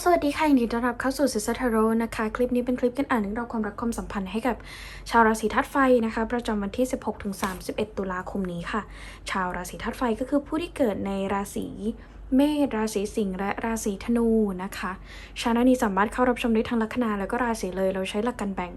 สวัสดีค่ะยินดีต้อนรับเข้าสู่ซิสเทโรนะคะ คลิปนี้เป็นคลิปกันอ่านเรื่องราวความรักความสัมพันธ์ให้กับชาวราศีธาตุไฟนะคะ ประจำวันที่ 16-31 ตุลาคมนี้ค่ะ ชาวราศีธาตุไฟก็คือผู้ที่เกิดในราศี เมษราศีสิงห์และราศีธนูนะคะชาแนลนี้สามารถเข้ารับชมได้ทั้งลัคนาแล้วก็ราศีเลยเราใช้หลักการแบ่ง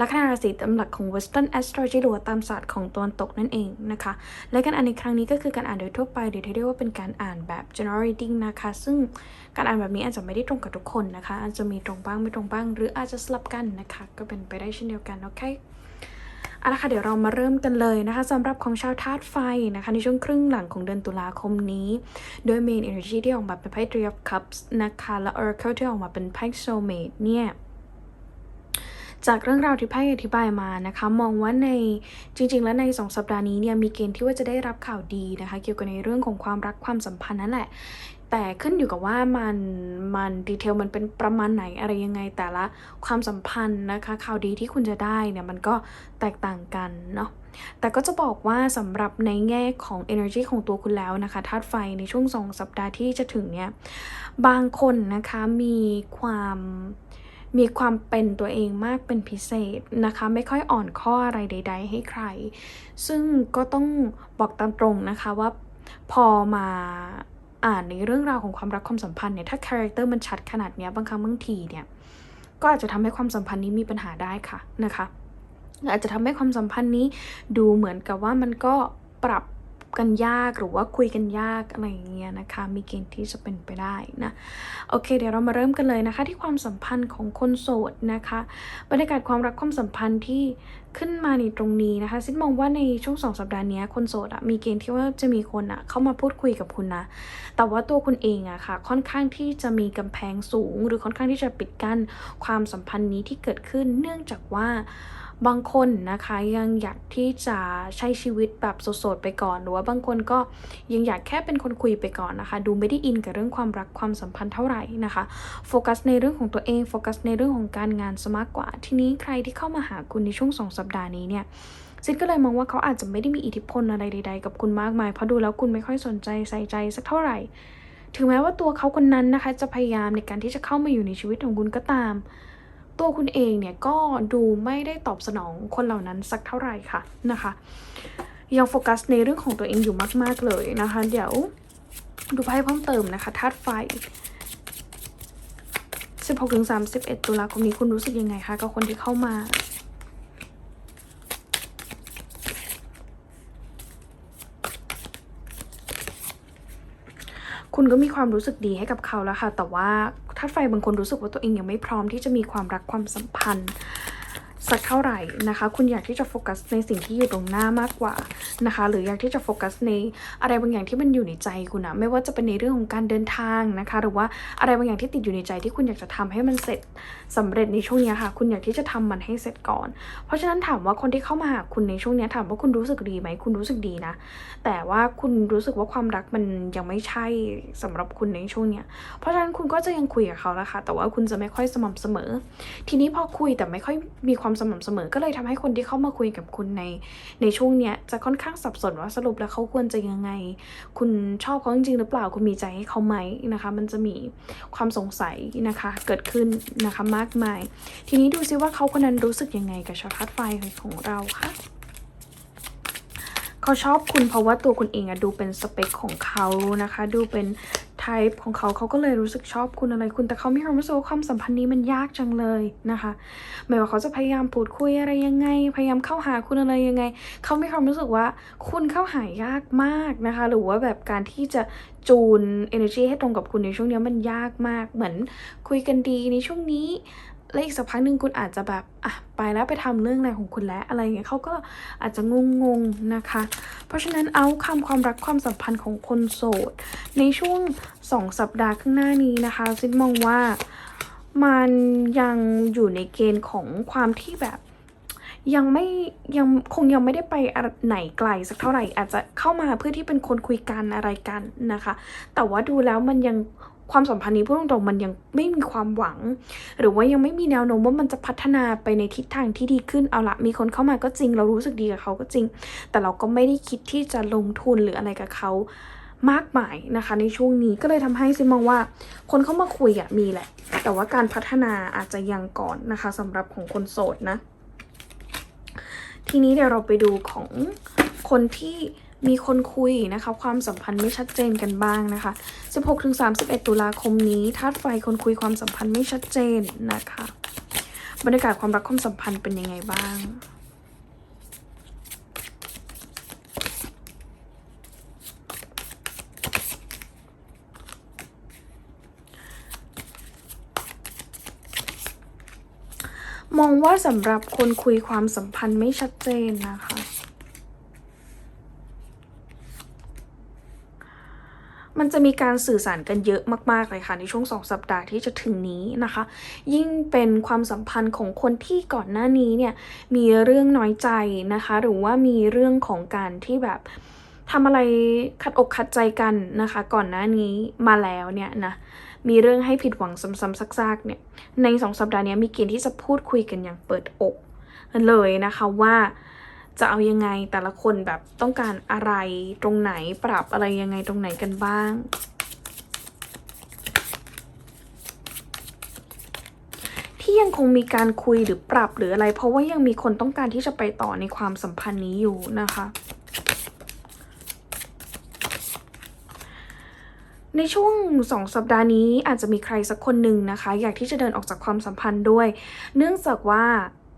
ลัคนาราศีตามหลักของ Western Astrology หรือว่าตามศาสตร์ของตะวันตกนั่นเองนะคะ และการอ่านในครั้งนี้ก็คือการอ่านโดยทั่วไปหรือที่เรียกว่าเป็นการอ่านแบบ general reading นะคะ ซึ่งการอ่านแบบนี้อาจจะไม่ได้ตรงกับทุกคนนะคะ อาจจะมีตรงบ้างไม่ตรงบ้าง หรืออาจจะสลับกันนะคะ ก็เป็นไปได้เช่นเดียวกันโอเค เอาละค่ะเดี๋ยวเรามาเริ่มกันเลยนะคะสำหรับของชาวธาตุไฟนะคะในช่วงครึ่งหลังของเดือนตุลาคมนี้ โดย Main Energy ที่ออกมาเป็นไพ่ Three of Cups นะคะและ Oracle ที่ออกมาเป็นไพ่ Soulmate เนี่ยจากเรื่องราวที่ไพ่อธิบายมานะคะ มองว่าในจริง ๆ แล้วใน 2 สัปดาห์นี้เนี่ยมีเกณฑ์ที่ว่าจะได้รับข่าวดีนะคะ เกี่ยวกับในเรื่องของความรักความสัมพันธ์นั่นแหละ แต่ขึ้นอยู่กับว่ามันมันดีเทลมันเป็นประมาณไหนอะไรยังไงแต่ละความสัมพันธ์นะคะข่าวดีที่คุณจะได้เนี่ยมันก็แตกต่างกันเนาะแต่ก็จะบอกว่าสำหรับในแง่ของ energy ของตัวคุณแล้วนะคะธาตุไฟในช่วง2สัปดาห์ที่จะถึงเนี่ยบางคนนะคะมีความมีความเป็นตัวเองมากเป็นพิเศษนะคะ ไม่ค่อยอ่อนข้ออะไรใด ๆ ให้ใคร ซึ่งก็ต้องบอกตามตรงนะคะว่าพอมา อ่านในเรื่องราวของความรักความสัมพันธ์เนี่ยถ้าคาแรคเตอร์มันชัดขนาดเนี้ยบางครั้งบางทีเนี่ยก็อาจจะทำให้ความสัมพันธ์นี้มีปัญหาได้ค่ะนะคะอาจจะทำให้ความสัมพันธ์นี้ดูเหมือนกับว่ามันก็ปรับ กันยากหรือว่าคุยกันยากอะไรอย่างเงี้ยนะคะ มีเกณฑ์ที่จะเป็นไปได้นะโอเค เดี๋ยวเรามาเริ่มกันเลยนะคะ ที่ความสัมพันธ์ของคนโสดนะคะบรรยากาศความรักความสัมพันธ์ที่ขึ้นมาในตรงนี้นะคะซินมองว่าในช่วงสองสัปดาห์นี้คนโสดอะมีเกณฑ์ที่ว่าจะมีคนอะเข้ามาพูดคุยกับคุณนะ แต่ว่าตัวคุณเองอะค่ะ ค่อนข้างที่จะมีกำแพงสูง หรือค่อนข้างที่จะปิดกั้นความสัมพันธ์นี้ที่เกิดขึ้น เนื่องจากว่า บางคนนะคะยังอยากที่จะใช้ชีวิตแบบโสดๆไปก่อน หรือว่าบางคนก็ยังอยากแค่เป็นคนคุยไปก่อนนะคะ ดูไม่ได้อินกับเรื่องความรักความสัมพันธ์เท่าไหร่นะคะโฟกัสในเรื่องของตัวเองโฟกัสในเรื่องของการงานซะมากกว่า ทีนี้ใครที่เข้ามาหาคุณในช่วงสองสัปดาห์นี้เนี่ยซินก็เลยมองว่าเขาอาจจะไม่ได้มีอิทธิพลอะไรใด ๆ กับคุณมากมาย เพราะดูแล้วคุณไม่ค่อยสนใจใส่ใจสักเท่าไหร่ ถึงแม้ว่าตัวเขาคนนั้นนะคะ จะพยายามในการที่จะเข้ามาอยู่ในชีวิตของคุณก็ตาม ตัวคุณเองเนี่ยก็ดูไม่ได้ตอบสนองคนเหล่านั้นสักเท่าไหร่ค่ะนะคะยังโฟกัสในเรื่องของตัวเองอยู่มาก ๆ เลยนะคะ เดี๋ยวดูไพ่เพิ่มเติมนะคะธาตุไฟ 16-31 ตุลาคมนี้คุณรู้สึกยังไงคะกับคนที่เข้ามาคุณก็มีความรู้สึกดีให้กับเขาแล้วค่ะ แต่ว่า ถ้าไฟบางคนรู้สึกว่าตัวเองยังไม่พร้อมที่จะมีความรักความสัมพันธ์ สักเท่าไหร่นะคะ คุณอยากที่จะโฟกัสในสิ่งที่อยู่ตรงหน้ามากกว่านะคะ หรืออยากที่จะโฟกัสในอะไรบางอย่างที่มันอยู่ในใจคุณนะไม่ว่าจะเป็นในเรื่องของการเดินทางนะคะ หรือว่าอะไรบางอย่างที่ติดอยู่ในใจที่คุณอยากจะทำให้มันเสร็จสำเร็จในช่วงนี้ค่ะ คุณอยากที่จะทำมันให้เสร็จก่อน เพราะฉะนั้นถามว่าคนที่เข้ามาหาคุณในช่วงนี้ถามว่าคุณรู้สึกดีไหมคุณรู้สึกดีนะ แต่ว่าคุณรู้สึกว่าความรักมันยังไม่ใช่สำหรับคุณในช่วงเนี้ยเพราะฉะนั้นคุณก็จะยังคุยกับเขาแล้วค่ะ แต่ว่าคุณจะไม่ค่อยสม่ำเสมอ ทีนี้พอคุยแต่ไม่ค่อยมีความสม่ำเสมอ ก็เลยทำให้คนที่เข้ามาคุยกับคุณในในช่วงเนี้ยจะค่อนข้างสับสนว่าสรุปแล้วเขาควรจะยังไง คุณชอบเขาจริงๆหรือเปล่าคุณมีใจให้เขาไหมนะคะ มันจะมีความสงสัยนะคะ เกิดขึ้นนะคะมากมาย ทีนี้ดูซิว่าเขาคนนั้นรู้สึกยังไงกับชาวทัดไฟของเราค่ะเขาชอบคุณเพราะว่าตัวคุณเองอะดูเป็นสเปคของเขานะคะ ดูเป็น ไทป์ของเขาเขาก็เลยรู้สึกชอบคุณอะไรคุณ แต่เขามีความรู้สึกว่าความสัมพันธ์นี้มันยากจังเลยนะคะหม่ว่าเขาจะพยายามพูดคุยอะไรยังไง พยายามเข้าหาคุณอะไรยังไง เขามีความรู้สึกว่าคุณเข้าหายากมากนะคะ หรือว่าแบบการที่จะจูน energy ให้ตรงกับคุณในช่วงนี้มันยากมากเหมือนคุยกันดีในช่วงนี้ และอีกสักพักหนึ่งคุณอาจจะแบบอะไปแล้วไปทำเรื่องอะไรของคุณแล้วอะไรเงี้ยเขาก็อาจจะงงงนะคะ เพราะฉะนั้นเอาคำความรักความสัมพันธ์ของคนโสด ในช่วงสองสัปดาห์ข้างหน้านี้นะคะซินมองว่ามันยังอยู่ในเกณฑ์ของความที่แบบยังไม่ยังคงยังไม่ได้ไปไหนไกลสักเท่าไหร่อาจจะเข้ามาเพื่อที่เป็นคนคุยกันอะไรกันนะคะ แต่ว่าดูแล้วมันยัง ความสัมพันธ์นี้พูดตรงๆมันยังไม่มีความหวัง หรือว่ายังไม่มีแนวโน้มว่ามันจะพัฒนาไปในทิศทางที่ดีขึ้นเอาละมีคนเข้ามาก็จริง เรารู้สึกดีกับเขาก็จริง แต่เราก็ไม่ได้คิดที่จะลงทุนหรืออะไรกับเขามากมายนะคะ ในช่วงนี้ก็เลยทำให้ซิมองว่า คนเข้ามาคุยอะมีแหละ แต่ว่าการพัฒนาอาจจะยังก่อนนะคะสำหรับของคนโสดนะ ทีนี้เดี๋ยวเราไปดูของคนที่ มีคนคุยนะคะ ความสัมพันธ์ไม่ชัดเจนกันบ้างนะคะ 16-31 ตุลาคมนี้ธาตุไฟคนคุยความสัมพันธ์ไม่ชัดเจนนะคะ บรรยากาศความรักความสัมพันธ์เป็นยังไงบ้างมองว่าสำหรับคนคุยความสัมพันธ์ไม่ชัดเจนนะคะ มัน จะมีการสื่อสารกันเยอะมากๆเลยค่ะ ในช่วงสองสัปดาห์ที่จะถึงนี้นะคะ ยิ่งเป็นความสัมพันธ์ของคนที่ก่อนหน้านี้เนี่ยมีเรื่องน้อยใจนะคะ หรือว่ามีเรื่องของการที่แบบทำอะไรขัดอกขัดใจกันนะคะ ก่อนหน้านี้มาแล้วเนี่ยนะมีเรื่องให้ผิดหวังซ้ำๆซากๆเนี่ยในสองสัปดาห์นี้มีเกณฑ์ที่จะพูดคุยกันอย่างเปิดอกเลยนะคะว่า จะเอายังไงแต่ละคนแบบต้องการอะไรตรงไหนปรับอะไรยังไงตรงไหนกันบ้าง ที่ยังคงมีการคุยหรือปรับหรืออะไร เพราะว่ายังมีคนต้องการที่จะไปต่อในความสัมพันธ์นี้อยู่นะคะในช่วงสองสัปดาห์นี้อาจจะมีใครสักคนหนึ่งนะคะ อยากที่จะเดินออกจากความสัมพันธ์ด้วย เนื่องจากว่า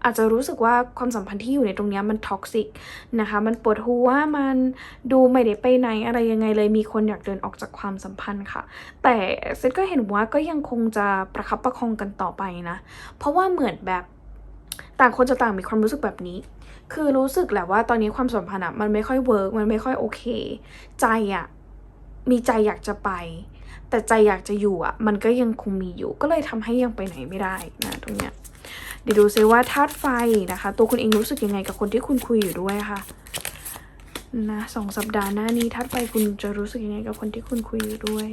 อาจจะรู้สึกว่าความสัมพันธ์ที่อยู่ในตรงนี้มันท็อกซิกนะคะ มันปวดหัวมันดูไม่ได้ไปไหนอะไรยังไงเลยมีคนอยากเดินออกจากความสัมพันธ์ค่ะ แต่เซตก็เห็นว่าก็ยังคงจะประคับประคองกันต่อไปนะ เพราะว่าเหมือนแบบต่างคนจะต่างมีความรู้สึกแบบนี้ คือรู้สึกแหละว่าตอนนี้ความสัมพันธ์มันไม่ค่อยเวิร์กมันไม่ค่อยโอเค ใจอะมีใจอยากจะไป แต่ใจอยากจะอยู่อะมันก็ยังคงมีอยู่ ก็เลยทำให้ยังไปไหนไม่ได้นะตรงเนี้ย เดี๋ยวดูซิว่าธาตุไฟนะคะ ตัวคุณเองรู้สึกยังไงกับคนที่คุณคุยอยู่ด้วยค่ะนะสองสัปดาห์หน้านี้ธาตุไฟคุณจะรู้สึกยังไงกับคนที่คุณคุยอยู่ด้วย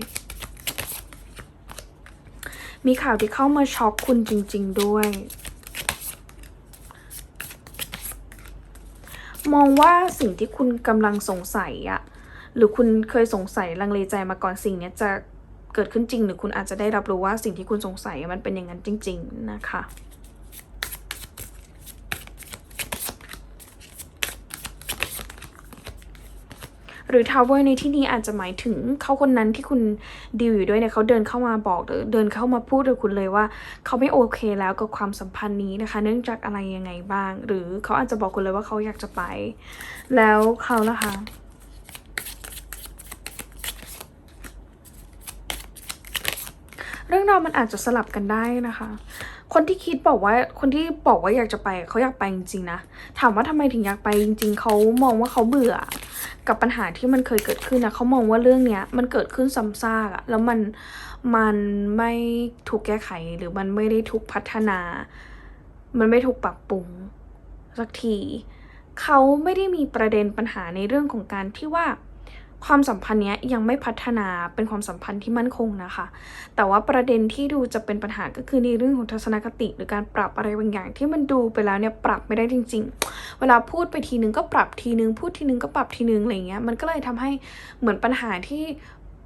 มีข่าวที่เข้ามาช็อกคุณจริง ๆ ด้วย มองว่าสิ่งที่คุณกำลังสงสัยอะหรือคุณเคยสงสัยลังเลใจมาก่อนสิ่งนี้จะเกิดขึ้นจริง หรือคุณอาจจะได้รับรู้ว่าสิ่งที่คุณสงสัยมันเป็นอย่างนั้นจริง ๆ นะคะ หรือทาวเวอร์ในที่นี้อาจจะหมายถึงเขาคนนั้นที่คุณดีลอยู่ด้วยเนี่ยเขาเดินเข้ามาบอกหรือเดินเข้ามาพูดกับคุณเลยว่า เขาไม่โอเคแล้วกับความสัมพันธ์นี้นะคะ เนื่องจากอะไรยังไงบ้าง หรือเขาอาจจะบอกคุณเลยว่าเขาอยากจะไป แล้วเขาล่ะคะเรื่องราวมันอาจจะสลับกันได้นะคะ คนที่คิดบอกว่าคนที่บอกว่าอยากจะไปเขาอยากไปจริงๆนะ ถามว่าทำไมถึงอยากไปจริง ๆเขามองว่าเขาเบื่อ กับปัญหาที่มันเคยเกิดขึ้นนะเขามองว่าเรื่องเนี้ยมันเกิดขึ้นซ้ำซากอะแล้วมันมันไม่ถูกแก้ไขหรือมันไม่ได้ถูกพัฒนา มันไม่ถูกปรับปรุงสักทีเขาไม่ได้มีประเด็นปัญหาในเรื่องของการที่ว่า ความสัมพันธ์เนี้ยยังไม่พัฒนาเป็นความสัมพันธ์ที่มั่นคงนะคะ แต่ว่าประเด็นที่ดูจะเป็นปัญหาก็คือในเรื่องของทัศนคติ หรือการปรับอะไรบางอย่าง ที่มันดูไปแล้วเนี่ยปรับไม่ได้จริง ๆ เวลาพูดไปทีนึงก็ปรับทีนึงพูดทีนึงก็ปรับทีนึงอะไรเงี้ยมันก็เลยทำให้เหมือนปัญหาที่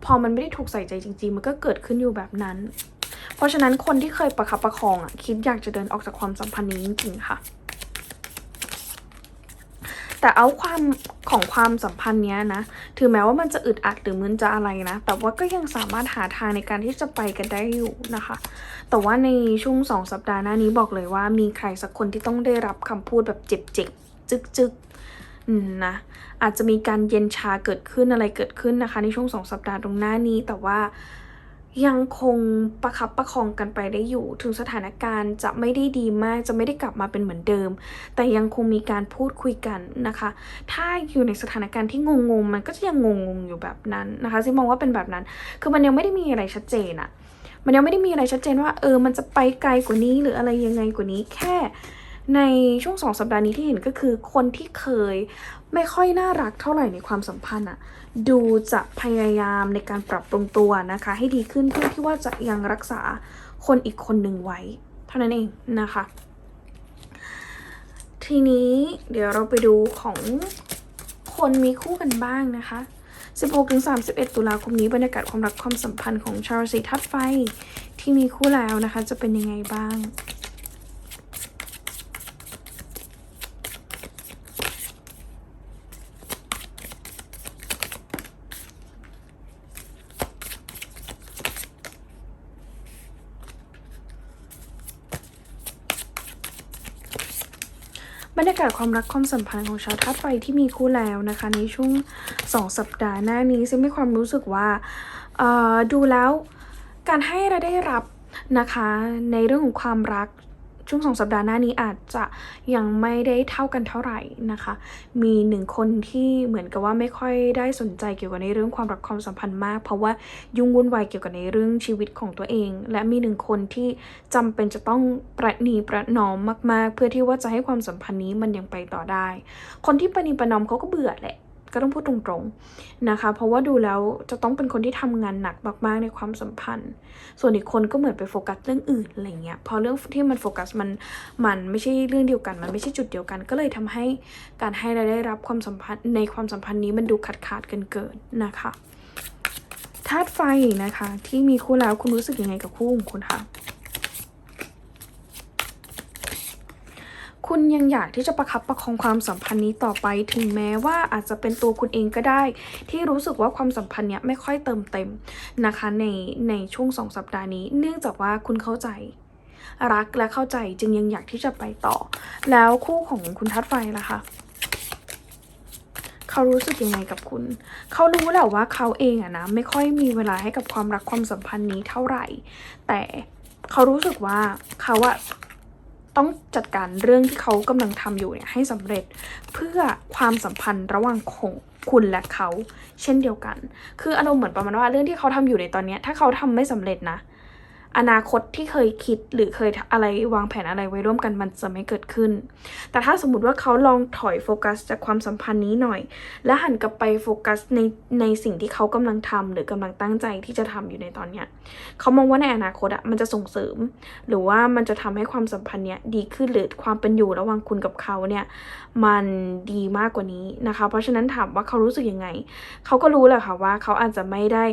พอมันไม่ได้ถูกใส่ใจจริง ๆ มันก็เกิดขึ้นอยู่แบบนั้น เพราะฉะนั้นคนที่เคยประคับประคองอะคิดอยากจะเดินออกจากความสัมพันธ์นี้จริงๆค่ะ แต่เอาความของความสัมพันธ์เนี้ยนะ ถึงแม้ว่ามันจะอึดอัดหรือมันจะอะไรนะ แต่ว่าก็ยังสามารถหาทางในการที่จะไปกันได้อยู่นะคะ แต่ว่าในช่วงสองสัปดาห์หน้านี้บอกเลยว่ามีใครสักคนที่ต้องได้รับคำพูดแบบเจ็บๆจึกๆอืมนะอาจจะมีการเย็นชาเกิดขึ้นอะไรเกิดขึ้นนะคะ ในช่วงสองสัปดาห์ตรงหน้านี้แต่ว่า ยังคงประคับประคองกันไปได้อยู่ ถึงสถานการณ์จะไม่ได้ดีมากจะไม่ได้กลับมาเป็นเหมือนเดิม แต่ยังคงมีการพูดคุยกันนะคะ ถ้าอยู่ในสถานการณ์ที่งงๆมันก็จะยังงงๆอยู่แบบนั้นนะคะซิมองว่าเป็นแบบนั้น คือมันยังไม่ได้มีอะไรชัดเจนอะมันยังไม่ได้มีอะไรชัดเจนว่า เออมันจะไปไกลกว่านี้หรืออะไรยังไงกว่านี้แค่ ในช่วงสองสัปดาห์นี้ที่เห็นก็คือคนที่เคยไม่ค่อยน่ารักเท่าไหร่ในความสัมพันธ์อะดูจะพยายามในการปรับปรุงตัวนะคะ ให้ดีขึ้นเพื่อที่ว่าจะยังรักษาคนอีกคนหนึ่งไว้ เท่านั้นเองนะคะ ทีนี้เดี๋ยวเราไปดูของคนมีคู่กันบ้างนะคะ 16-31 ตุลาคมนี้บรรยากาศความรักความสัมพันธ์ของชาวราศีธาตุไฟที่มีคู่แล้วนะคะ จะเป็นยังไงบ้าง บรรยากาศความรักความสัมพันธ์ของชาวธาตุไฟที่มีคู่แล้วนะคะ ในช่วงสองสัปดาห์หน้านี้ซึ่งมีความรู้สึกว่าดูแล้วการให้และได้รับนะคะ ในเรื่องของความรัก ช่วงสองสัปดาห์หน้านี้อาจจะยังไม่ได้เท่ากันเท่าไหร่นะคะ มีหนึ่งคนที่เหมือนกับว่าไม่ค่อยได้สนใจเกี่ยวกับในเรื่องความรักความสัมพันธ์มาก เพราะว่ายุ่งวุ่นวายเกี่ยวกับในเรื่องชีวิตของตัวเอง และมีหนึ่งคนที่จำเป็นจะต้องประนีประนอมมาก ๆ เพื่อที่ว่าจะให้ความสัมพันธ์นี้มันยังไปต่อได้ คนที่ประนีประนอมเขาก็เบื่อแหละ ก็ต้องพูดตรงๆนะคะ เพราะว่าดูแล้วจะต้องเป็นคนที่ทำงานหนักมากๆในความสัมพันธ์ ส่วนอีกคนก็เหมือนไปโฟกัสเรื่องอื่นอะไรเงี้ยพอเรื่องที่มันโฟกัสมันมันไม่ใช่เรื่องเดียวกัน มันไม่ใช่จุดเดียวกัน ก็เลยทำให้การให้และได้รับความสัมพันธ์ในความสัมพันธ์นี้มันดูขาดขาดๆกันเกินนะคะธาตุไฟนะคะ ที่มีคู่แล้วคุณรู้สึกยังไงกับคู่ของคุณคะ คุณยังอยากที่จะประคับประคองความสัมพันธ์นี้ต่อไป ถึงแม้ว่าอาจจะเป็นตัวคุณเองก็ได้ ที่รู้สึกว่าความสัมพันธ์เนี้ยไม่ค่อยเติมเต็มนะคะในในช่วงสองสัปดาห์นี้ เนื่องจากว่าคุณเข้าใจ รักและเข้าใจจึงยังอยากที่จะไปต่อ แล้วคู่ของคุณทัดไฟล่ะคะเขารู้สึกยังไงกับคุณ เขารู้แหละว่าเขาเองอะนะไม่ค่อยมีเวลาให้กับความรักความสัมพันธ์นี้เท่าไหร่ แต่เขารู้สึกว่าเขาอะ ต้องจัดการเรื่องที่เขากำลังทำอยู่เนี่ยให้สำเร็จเพื่อความสัมพันธ์ระหว่างของคุณและเขา เช่นเดียวกัน คืออารมณ์เหมือนประมาณว่าเรื่องที่เขาทำอยู่ในตอนนี้ถ้าเขาทำไม่สำเร็จนะ อนาคตที่เคยคิดหรือเคยอะไรวางแผนอะไรไว้ร่วมกันมันจะไม่เกิดขึ้น แต่ถ้าสมมติว่าเขาลองถอยโฟกัสจากความสัมพันธ์นี้หน่อย และหันกลับไปโฟกัสในในสิ่งที่เขากำลังทำหรือกำลังตั้งใจที่จะทำอยู่ในตอนเนี้ยเขามองว่าในอนาคตอะมันจะส่งเสริม หรือว่ามันจะทำให้ความสัมพันธ์เนี้ยดีขึ้นหรือความเป็นอยู่ระหว่างคุณกับเขาเนี่ยมันดีมากกว่านี้นะคะ เพราะฉะนั้นถามว่าเขารู้สึกยังไง เขาก็รู้แหละค่ะว่าเขาอาจจะไม่ได้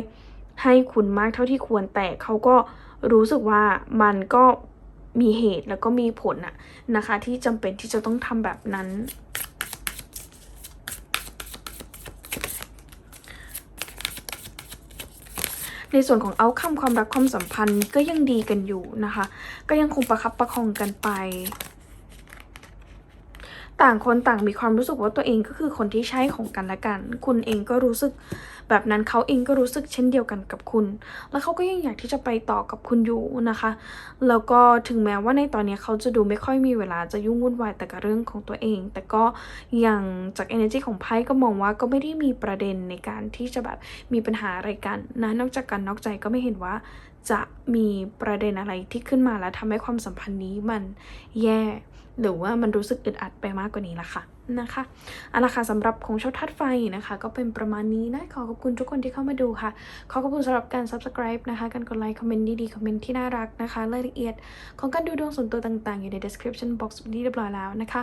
ให้คุณมากเท่าที่ควรแต่เขาก็ รู้สึกว่ามันก็มีเหตุแล้วก็มีผลอะนะคะ ที่จำเป็นที่จะต้องทำแบบนั้น ในส่วนของเอาคำความรักความสัมพันธ์ก็ยังดีกันอยู่นะคะ ก็ยังคงประคับประคองกันไป ต่างคนต่างมีความรู้สึกว่าตัวเองก็คือคนที่ใช่ของกันและกัน คุณเองก็รู้สึกแบบนั้นเขาเองก็รู้สึกเช่นเดียวกันกับคุณ แล้วเขาก็ยังอยากที่จะไปต่อกับคุณอยู่นะคะ แล้วก็ถึงแม้ว่าในตอนนี้เขาจะดูไม่ค่อยมีเวลาจะยุ่งวุ่นวายแต่กับเรื่องของตัวเอง แต่ก็อย่างจาก energy ของไพ่ก็มองว่าก็ไม่ได้มีประเด็นในการที่จะแบบมีปัญหาอะไรกันนะนอกจากการนอกใจก็ไม่เห็นว่า จะมีประเด็นอะไรที่ขึ้นมาแล้วทำให้ความสัมพันธ์นี้มันแย่ หรือว่ามันรู้สึกอึดอัดไปมากกว่านี้ละค่ะนะคะเอาละค่ะสำหรับของชาวทัดไฟนะคะ ก็เป็นประมาณนี้นะ ขอขอบคุณทุกคนที่เข้ามาดูค่ะ ขอขอบคุณสำหรับการ subscribe นะคะ การกดไลค์ คอมเมนต์ดีๆ คอมเมนต์ที่น่ารักนะคะ รายละเอียดของการดูดวงส่วนตัวต่างๆ อยู่ใน description box ที่เรียบร้อยแล้วนะคะ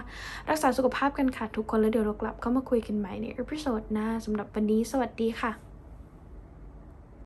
รักษาสุขภาพกันค่ะทุกคนแล้วเดี๋ยวเรากลับเข้ามาคุยกันใหม่ในเอพิโซดหน้าสำหรับวันนี้สวัสดีค่ะ